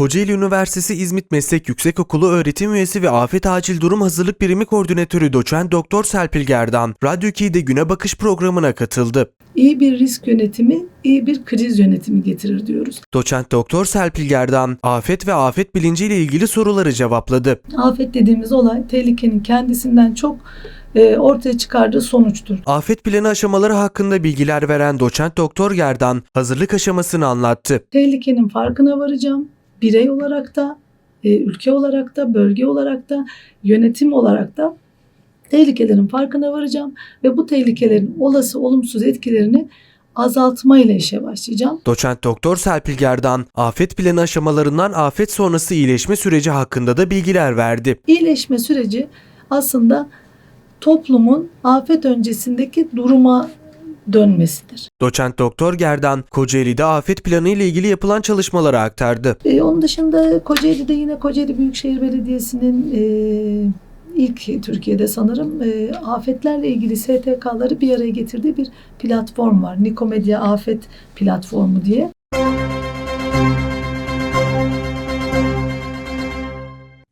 Kocaeli Üniversitesi İzmit Meslek Yüksekokulu öğretim üyesi ve Afet Acil Durum Hazırlık Birimi Koordinatörü Doçent Doktor Serpil Gerdan, Radyo 2'de Güne Bakış programına katıldı. İyi bir risk yönetimi, iyi bir kriz yönetimi getirir diyoruz. Doçent Doktor Serpil Gerdan, afet ve afet bilinciyle ilgili soruları cevapladı. Afet dediğimiz olay tehlikenin kendisinden çok e, ortaya çıkardığı sonuçtur. Afet planı aşamaları hakkında bilgiler veren Doçent Doktor Gerdan, hazırlık aşamasını anlattı. Tehlikenin farkına varacağım. Birey olarak da, e, ülke olarak da, bölge olarak da, yönetim olarak da tehlikelerin farkına varacağım ve bu tehlikelerin olası olumsuz etkilerini azaltma ile işe başlayacağım. Doçent Doktor Serpil Gerdan, afet planı aşamalarından afet sonrası iyileşme süreci hakkında da bilgiler verdi. İyileşme süreci aslında toplumun afet öncesindeki duruma dönmesidir. Doçent Doktor Gerdan, Kocaeli'de afet planı ile ilgili yapılan çalışmaları aktardı. Ee, onun dışında Kocaeli'de yine Kocaeli Büyükşehir Belediyesi'nin e, ilk Türkiye'de sanırım e, afetlerle ilgili STK'ları bir araya getirdiği bir platform var. Nikomedia Afet Platformu diye.